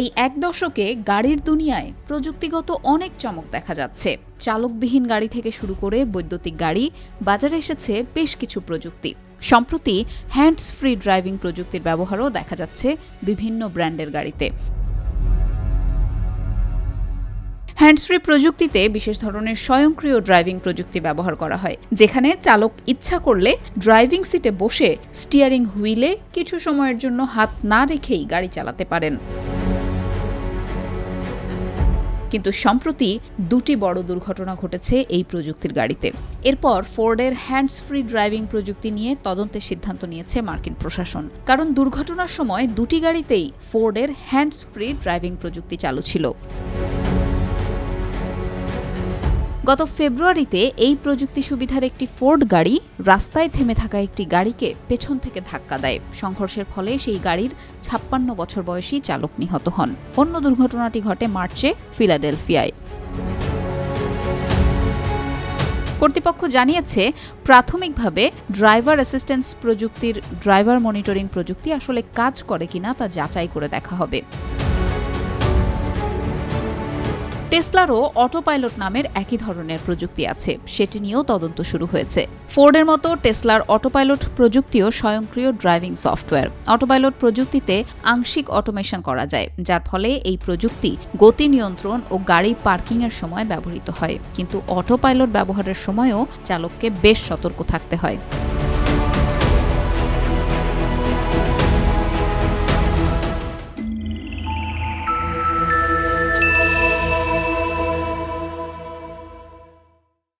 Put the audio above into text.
এই এক দশকে গাড়ির দুনিয়ায় প্রযুক্তিগত অনেক চমক দেখা যাচ্ছে। চালকবিহীন গাড়ি থেকে শুরু করে বৈদ্যুতিক গাড়ি, বাজারে এসেছে বেশ কিছু প্রযুক্তি। সম্প্রতি হ্যান্ডস ফ্রি ড্রাইভিং প্রযুক্তির ব্যবহারও দেখা যাচ্ছে বিভিন্ন ব্র্যান্ডের গাড়িতে। হ্যান্ডসফ্রি প্রযুক্তিতে বিশেষ ধরনের স্বয়ংক্রিয় ড্রাইভিং প্রযুক্তি ব্যবহার করা হয়, যেখানে চালক ইচ্ছা করলে ড্রাইভিং সিটে বসে স্টিয়ারিং হুইলে কিছু সময়ের জন্য হাত না রেখেই গাড়ি চালাতে পারেন। কিন্তু সম্প্রতি দুটি বড় দুর্ঘটনা ঘটেছে এই প্রযুক্তির গাড়িতে। এরপর ফোর্ডের হ্যান্ডস ফ্রি ড্রাইভিং প্রযুক্তি নিয়ে তদন্তের সিদ্ধান্ত নিয়েছে মার্কিন প্রশাসন। কারণ দুর্ঘটনার সময় দুটি গাড়িতেই ফোর্ডের হ্যান্ডস ফ্রি ড্রাইভিং প্রযুক্তি চালু ছিল। গত ফেব্রুয়ারিতে এই প্রযুক্তি সুবিধার একটি ফোর্ড গাড়ি রাস্তায় থেমে থাকা একটি গাড়িকে পেছন থেকে ধাক্কা দেয়। সংঘর্ষের ফলে সেই গাড়ির ছাপ্পান্ন বছর বয়সী চালক নিহত হন। অন্য দুর্ঘটনাটি ঘটে মার্চে ফিলাডেলফিয়ায়। কর্তৃপক্ষ জানিয়েছে, প্রাথমিকভাবে ড্রাইভার অ্যাসিস্ট্যান্স প্রযুক্তির ড্রাইভার মনিটরিং প্রযুক্তি আসলে কাজ করে কিনা তা যাচাই করে দেখা হবে। টেসলারও অটোপাইলট নামের একই ধরনের প্রযুক্তি আছে। সেটি নিয়েও তদন্ত শুরু হয়েছে। ফোর্ডের মতো টেসলার অটোপাইলট প্রযুক্তিও স্বয়ংক্রিয় ড্রাইভিং সফটওয়্যার। অটোপাইলট প্রযুক্তিতে আংশিক অটোমেশন করা যায়, যার ফলে এই প্রযুক্তি গতি নিয়ন্ত্রণ ও গাড়ি পার্কিংয়ের সময় ব্যবহৃত হয়। কিন্তু অটোপাইলট ব্যবহারের সময়ও চালককে বেশ সতর্ক থাকতে হয়।